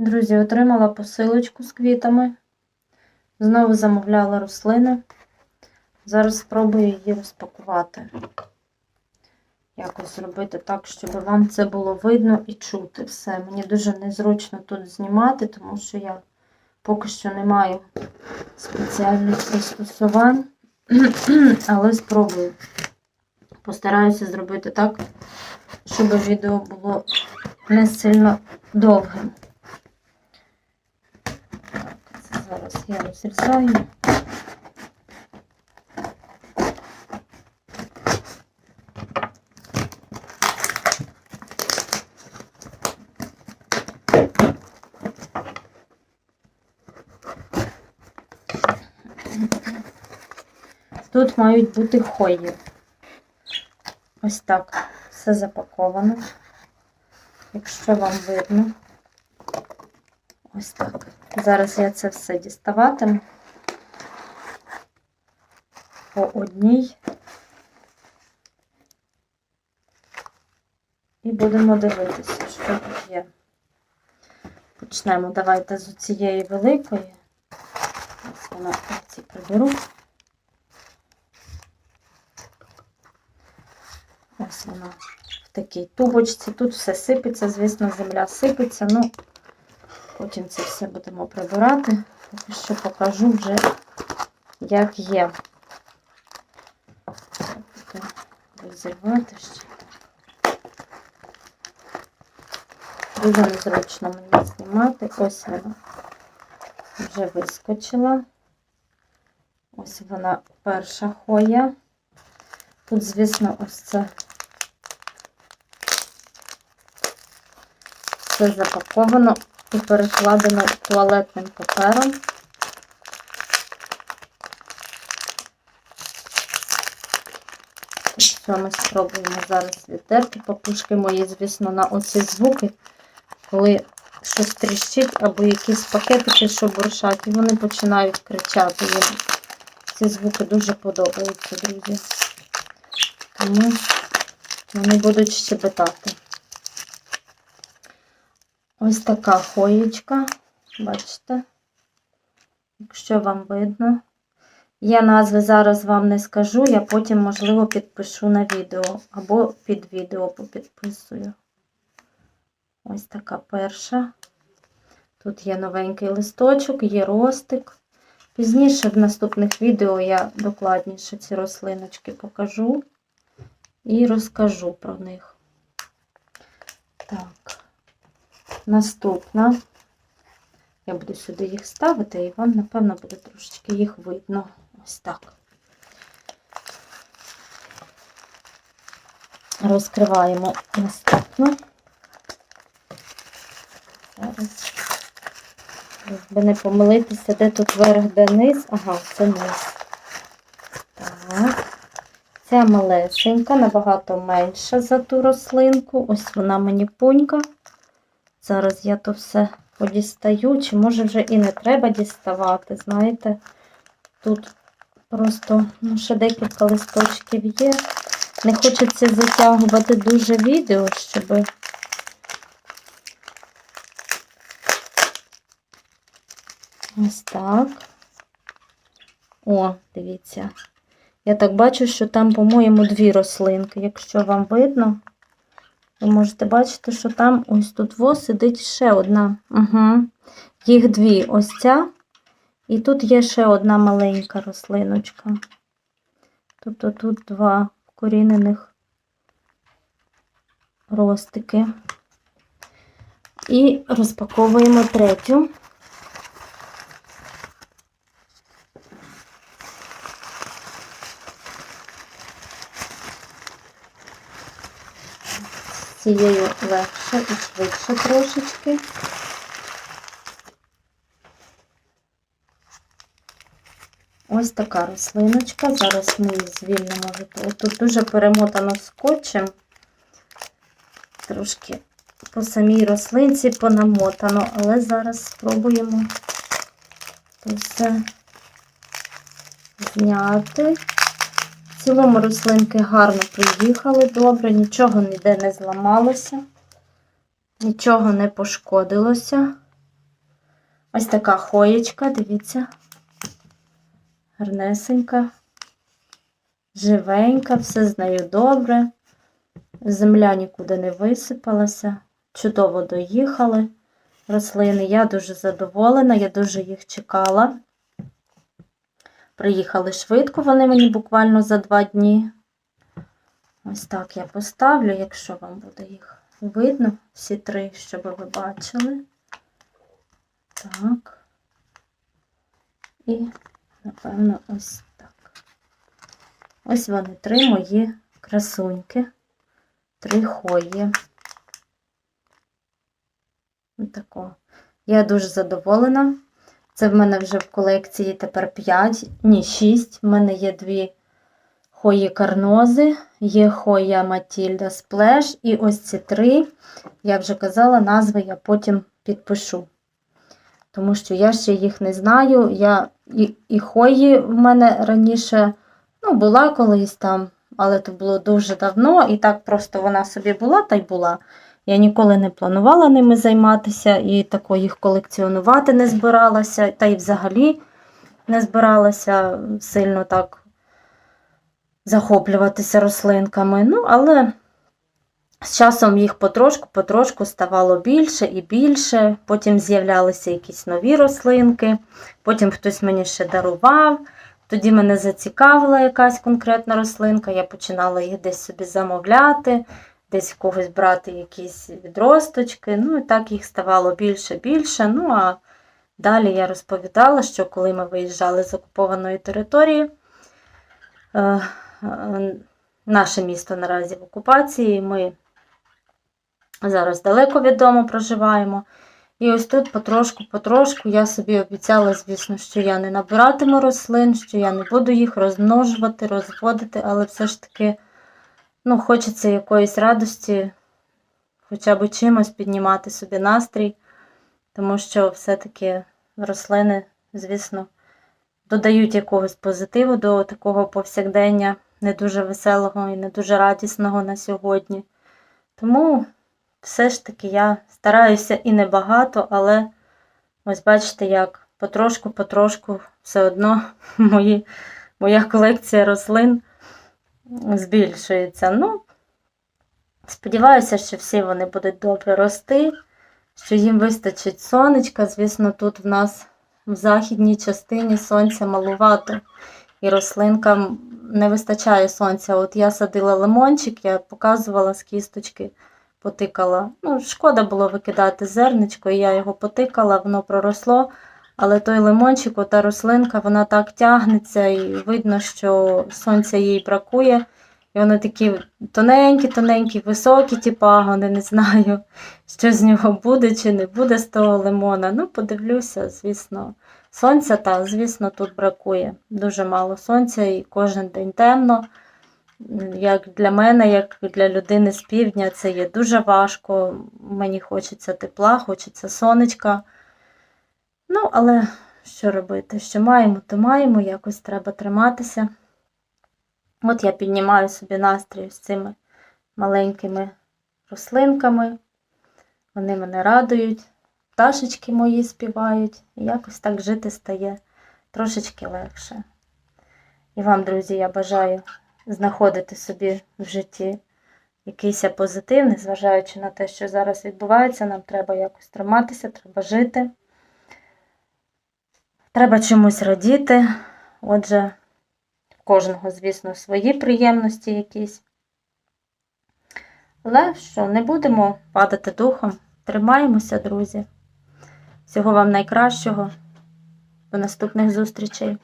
Друзі, отримала посилочку з квітами. Знову замовляла рослини. Зараз спробую її розпакувати. Якось зробити так, щоб вам це було видно і чути все. Мені дуже незручно тут знімати, тому що я поки що не маю спеціальних пристосувань. Але спробую. Постараюся зробити так, щоб відео було не сильно довгим. Так, це зараз я розрізаю. Тут мають бути хої. Ось так все запаковано. Якщо вам видно. Ось так. Зараз я це все діставатиму по одній. І будемо дивитися, що тут є. Почнемо. Давайте з цієї великої. Ось вона ці приберу. Ось вона в такій тубочці. Тут все сипеться, звісно, земля сипеться, ну потім це все будемо прибирати. Поки що покажу вже, як є. Розірвати ще. Дуже незручно мені знімати. Ось вона вже вискочила. Ось вона перша хоя. Тут, звісно, ось це все запаковано і перекладено туалетним папером. Що ми спробуємо зараз відтерти папушки мої, звісно, на оці звуки, коли щось тріщить або якісь пакетики, що буршать, і вони починають кричати. Їм ці звуки дуже подобаються, друзі. Тому вони будуть щебетати. Ось така хоєчка, бачите, якщо вам видно. Я назви зараз вам не скажу, я потім, можливо, підпишу на відео або під відео попідписую. Ось така перша. Тут є новенький листочок, є ростик. Пізніше в наступних відео я докладніше ці рослиночки покажу і розкажу про них. Так, наступна. Я буду сюди їх ставити, і вам, напевно, буде трошечки їх видно. Ось так. Розкриваємо наступну. Зараз, би не помилитися, де тут верх, де низ. Ага, це низ. Так. Ця малесенька, набагато менша за ту рослинку. Ось вона мені пунька. Зараз я то все подістаю, чи може вже і не треба діставати. Знаєте, тут просто ну, ще декілька листочків є. Не хочеться затягувати дуже відео, щоб. Ось так. О, дивіться. Я так бачу, що там, по-моєму, дві рослинки. Якщо вам видно, ви можете бачити, що там ось тут во сидить ще одна. Угу. Їх дві. Ось ця. І тут є ще одна маленька рослиночка. Тобто тут два вкорінених ростики. І розпаковуємо третю. Цією легше і швидше трошечки. Ось така рослиночка. Зараз ми її звільнимо. Тут дуже перемотано скотчем. Трошки по самій рослинці понамотано, але зараз спробуємо це все зняти. В цілому рослинки гарно приїхали, добре, нічого ніде не зламалося, нічого не пошкодилося. Ось така хоєчка, дивіться. Гарнесенька, живенька, все з нею добре. Земля нікуди не висипалася. Чудово доїхали рослини. Я дуже задоволена, я дуже їх чекала. Приїхали швидко, вони мені буквально за два дні. Ось так я поставлю, якщо вам буде їх видно, всі три, щоб ви бачили. Так. І, напевно, ось так. Ось вони три мої красуньки. Три хої. Тако. Я дуже задоволена. Це в мене вже в колекції тепер 5, ні, 6. В мене є дві хої карнози, є хоя Матільда Сплеш. І ось ці три, я вже казала, назви я потім підпишу. Тому що я ще їх не знаю. Я І, і хої в мене раніше ну, була колись там, але то було дуже давно. І так просто вона собі була та й була. Я ніколи не планувала ними займатися і тако їх колекціонувати не збиралася, та й взагалі не збиралася сильно так захоплюватися рослинками. Ну, але з часом їх потрошку-потрошку ставало більше і більше. Потім з'являлися якісь нові рослинки, потім хтось мені ще дарував. Тоді мене зацікавила якась конкретна рослинка, я починала їх десь собі замовляти десь в когось брати якісь відросточки. Ну, і так їх ставало більше більше. Ну, а далі я розповідала, що коли ми виїжджали з окупованої території, е, е, наше місто наразі в окупації, ми зараз далеко від дому проживаємо. І ось тут потрошку-потрошку я собі обіцяла, звісно, що я не набиратиму рослин, що я не буду їх розмножувати, розводити, але все ж таки ну, хочеться якоїсь радості, хоча б чимось піднімати собі настрій, тому що все-таки рослини, звісно, додають якогось позитиву до такого повсякдення, не дуже веселого і не дуже радісного на сьогодні. Тому все ж таки я стараюся і небагато, але ось бачите, як потрошку-потрошку все одно мої, моя колекція рослин збільшується. Ну, сподіваюся, що всі вони будуть добре рости, що їм вистачить сонечка. Звісно, тут в нас в західній частині сонця малувато, і рослинкам не вистачає сонця. От я садила лимончик, я показувала з кісточки, потикала. Ну, Шкода було викидати зерничко, і я його потикала, воно проросло. Але той лимончик, ота рослинка, вона так тягнеться, і видно, що сонця їй бракує. І вони такі тоненькі-тоненькі, високі ті пагони, не знаю, що з нього буде чи не буде з того лимона. Ну, подивлюся, звісно. Сонця, так, звісно, тут бракує. Дуже мало сонця і кожен день темно. Як для мене, як для людини з півдня, це є дуже важко. Мені хочеться тепла, хочеться сонечка. Ну, але що робити? Що маємо, то маємо, якось треба триматися. От я піднімаю собі настрій з цими маленькими рослинками. Вони мене радують, пташечки мої співають, і якось так жити стає трошечки легше. І вам, друзі, я бажаю знаходити собі в житті якийсь позитив, незважаючи на те, що зараз відбувається, нам треба якось триматися, треба жити. Треба чомусь радіти. Отже, кожного, звісно, свої приємності якісь. Але що, не будемо падати духом. Тримаємося, друзі. Всього вам найкращого. До наступних зустрічей!